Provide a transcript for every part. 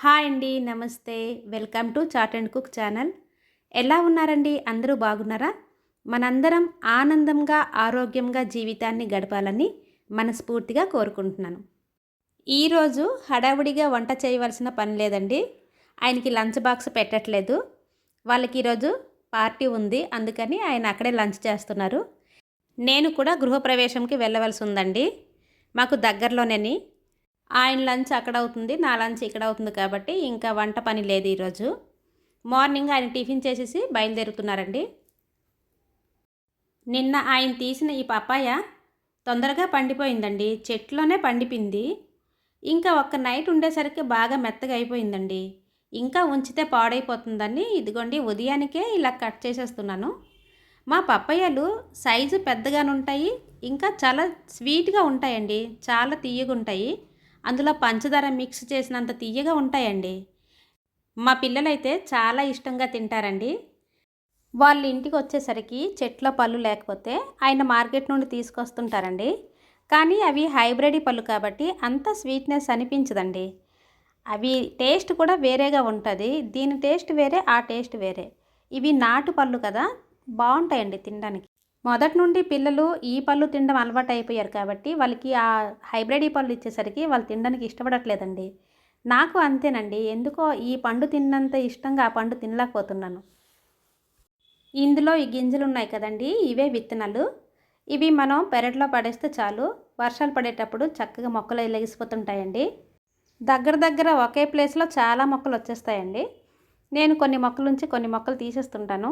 Hi అండి నమస్తే. Welcome to chat and cook channel. ఎలా ఉన్నారండి? అందరూ బాగున్నారా? మనందరం ఆనందంగా ఆరోగ్యంగా జీవితాన్ని గడపాలని మనస్ఫూర్తిగా కోరుకుంటున్నాను. ఈరోజు హడావుడిగా వంట చేయవలసిన పని లేదండి. ఆయనకి లంచ్ బాక్స్ పెట్టట్లేదు. వాళ్ళకి ఈరోజు పార్టీ ఉంది. అందుకని ఆయన అక్కడే లంచ్ చేస్తున్నారు. నేను కూడా గృహప్రవేశంకి వెళ్ళవలసి ఉందండి. మాకు దగ్గరలోనేని. ఆయన లంచ్ అక్కడ అవుతుంది నా లంచ్ ఇక్కడ అవుతుంది కాబట్టి ఇంకా వంట పని లేదు ఈరోజు. మార్నింగ్ ఆయన టిఫిన్ చేసేసి బయలుదేరుతున్నారండి. నిన్న ఆయన తీసిన ఈ పపాయ తొందరగా పండిపోయిందండి చెట్లోనే పండిపింది. ఇంకా ఒక్క నైట్ ఉండేసరికి బాగా మెత్తగా అయిపోయిందండి. ఇంకా ఉంచితే పాడైపోతుందని ఇదిగోండి ఉదయానికే ఇలా కట్ చేసేస్తున్నాను. మా పప్పయ్యలు సైజు పెద్దగానుంటాయి ఇంకా చాలా స్వీట్గా ఉంటాయండి చాలా తీయగా ఉంటాయి అందులో పంచదార మిక్స్ చేసినంత తీయగా ఉంటాయండి. మా పిల్లలైతే చాలా ఇష్టంగా తింటారండి. వాళ్ళ ఇంటికి వచ్చేసరికి చెట్ల పళ్ళు లేకపోతే ఆయన మార్కెట్ నుండి తీసుకొస్తుంటారండి. కానీ అవి హైబ్రిడ్ పళ్ళు కాబట్టి అంత స్వీట్నెస్ అనిపించదండి. అవి టేస్ట్ కూడా వేరేగా ఉంటుంది. దీని టేస్ట్ వేరే ఆ టేస్ట్ వేరే. ఇవి నాటు పళ్ళు కదా బాగుంటాయండి తినడానికి. మొదటి నుండి పిల్లలు ఈ పళ్ళు తినడం అలవాటు అయిపోయారు కాబట్టి వాళ్ళకి ఆ హైబ్రిడ్ ఈ పళ్ళు ఇచ్చేసరికి వాళ్ళు తినడానికి ఇష్టపడట్లేదండి. నాకు అంతేనండి. ఎందుకో ఈ పండు తిన్నంత ఇష్టంగా ఆ పండు తినలేకపోతున్నాను. ఇందులో ఈ గింజలు ఉన్నాయి కదండి. ఇవే విత్తనాలు. ఇవి మనం పెరట్లో పడేస్తే చాలు. వర్షాలు పడేటప్పుడు చక్కగా మొక్కలు లెగిసిపోతుంటాయండి. దగ్గర దగ్గర ఒకే ప్లేస్లో చాలా మొక్కలు వచ్చేస్తాయండి. నేను కొన్ని మొక్కల నుంచి కొన్ని మొక్కలు తీసేస్తుంటాను.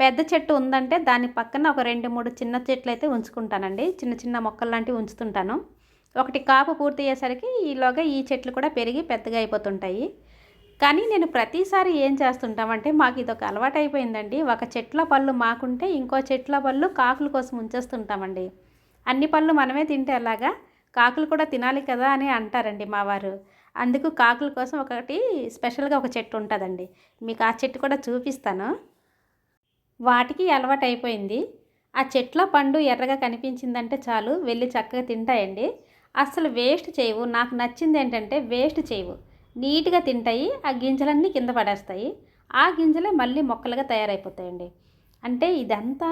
పెద్ద చెట్టు ఉందంటే దాని పక్కన ఒక రెండు మూడు చిన్న చెట్లు అయితే ఉంచుకుంటానండి. చిన్న చిన్న మొక్కలు లాంటివి ఉంచుతుంటాను. ఒకటి కాపు పూర్తి అయ్యేసరికి ఈలోగా ఈ చెట్లు కూడా పెరిగి పెద్దగా అయిపోతుంటాయి. కానీ నేను ప్రతిసారి ఏం చేస్తుంటామంటే మాకు ఇది ఒక అలవాటు అయిపోయిందండి. ఒక చెట్ల పళ్ళు మాకుంటే ఇంకో చెట్ల పళ్ళు కాకుల కోసం ఉంచేస్తుంటామండి. అన్ని పళ్ళు మనమే తింటే అలాగా కాకులు కూడా తినాలి కదా అని అంటారండి మా వారు. అందుకు కాకుల కోసం ఒకటి స్పెషల్గా ఒక చెట్టు ఉంటుందండి. మీకు ఆ చెట్టు కూడా చూపిస్తాను. వాటికి అలవాటైపోయింది. ఆ చెట్ల పండు ఎర్రగా కనిపించిందంటే చాలు వెళ్ళి చక్కగా తింటాయండి. అసలు వేస్ట్ చేయవు. నాకు నచ్చింది ఏంటంటే వేస్ట్ చేయవు. నీట్గా తింటాయి ఆ గింజలన్నీ కింద పడేస్తాయి. ఆ గింజలే మళ్ళీ మొక్కలుగా తయారైపోతాయండి. అంటే ఇదంతా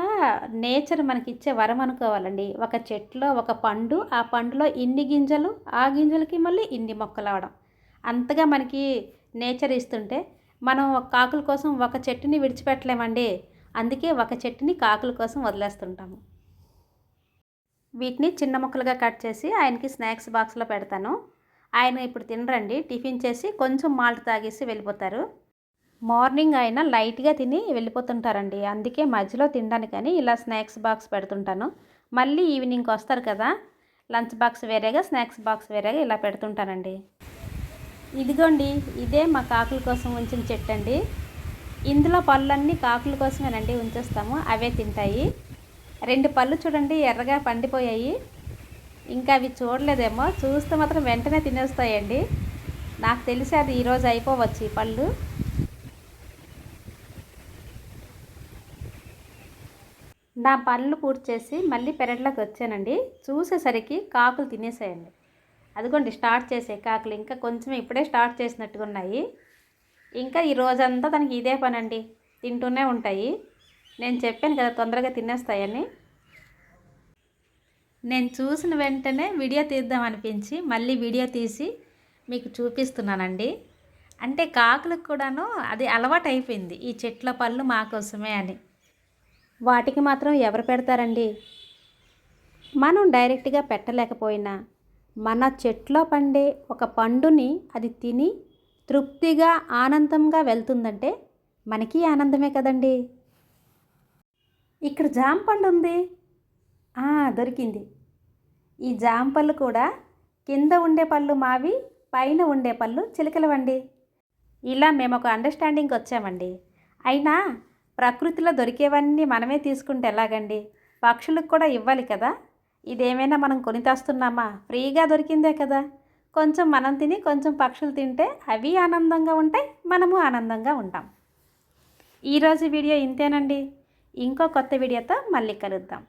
నేచర్ మనకి ఇచ్చే వరం అనుకోవాలండి. ఒక చెట్లో ఒక పండు ఆ పండులో ఇన్ని గింజలు ఆ గింజలకి మళ్ళీ ఇన్ని మొక్కలు అవడం. అంతగా మనకి నేచర్ ఇస్తుంటే మనం కాకుల కోసం ఒక చెట్టుని విడిచిపెట్టలేమండి. అందుకే ఒక చెట్టుని కాకుల కోసం వదిలేస్తుంటాము. వీటిని చిన్న ముక్కలుగా కట్ చేసి ఆయనకి స్నాక్స్ బాక్స్లో పెడతాను. ఆయన ఇప్పుడు తినరండి. టిఫిన్ చేసి కొంచెం మాల్ట్ తాగేసి వెళ్ళిపోతారు. మార్నింగ్ ఆయన లైట్గా తిని వెళ్ళిపోతుంటారండి. అందుకే మధ్యలో తినడానికని ఇలా స్నాక్స్ బాక్స్ పెడుతుంటాను. మళ్ళీ ఈవినింగ్కి వస్తారు కదా లంచ్ బాక్స్ వేరేగా స్నాక్స్ బాక్స్ వేరేగా ఇలా పెడుతుంటానండి. ఇదిగోండి ఇదే మా కాకుల కోసం ఉంచిన చెట్టు అండి ఇందులో పళ్ళన్నీ కాకుల కోసమేనండి ఉంచేస్తాము. అవే తింటాయి. రెండు పళ్ళు చూడండి ఎర్రగా పండిపోయాయి. ఇంకా అవి చూడలేదేమో. చూస్తే మాత్రం వెంటనే తినేస్తాయండి. నాకు తెలిసి అది ఈరోజు అయిపోవచ్చు ఈ పళ్ళు. నా పళ్ళు పూర్తి చేసి మళ్ళీ పెరట్లోకి వచ్చానండి. చూసేసరికి కాకులు తినేసాయండి. అదిగోండి స్టార్ట్ చేసే కాకులు. ఇంకా కొంచెం ఇప్పుడే స్టార్ట్ చేసినట్టుగా ఉన్నాయి. ఇంకా ఈ రోజంతా తనకి ఇదే పని అండి తింటూనే ఉంటాయి. నేను చెప్పాను కదా తొందరగా తినేస్తాయని. నేను చూసిన వెంటనే వీడియో తీద్దాం అనిపించి మళ్ళీ వీడియో తీసి మీకు చూపిస్తున్నానండి. అంటే కాకులకు కూడాను అది అలవాటు అయిపోయింది ఈ చెట్ల పళ్ళు మా కోసమే అని. వాటికి మాత్రం ఎవరు పెడతారండి? మనం డైరెక్ట్గా పెట్టలేకపోయినా మన చెట్లో పండే ఒక పండుని అది తిని తృప్తిగా ఆనందంగా వెళ్తుందంటే మనకి ఆనందమే కదండి. ఇక్కడ జామ పండు ఉంది. దొరికింది. ఈ జామ పళ్ళు కూడా కింద ఉండే పళ్ళు మావి పైన ఉండే పళ్ళు చిలకలవండి. ఇలా మేము ఒక అండర్స్టాండింగ్కి వచ్చామండి. అయినా ప్రకృతిలో దొరికేవన్నీ మనమే తీసుకుంటే ఎలాగండి? పక్షులకు కూడా ఇవ్వాలి కదా. ఇదేమైనా మనం కొని తెస్తున్నామా? ఫ్రీగా దొరికిందే కదా. కొంచెం మనం తిని కొంచెం పక్షులు తింటే అవి ఆనందంగా ఉంటాయి మనము ఆనందంగా ఉంటాం. ఈరోజు వీడియో ఇంతేనండి. ఇంకో కొత్త వీడియోతో మళ్ళీ కలుద్దాం.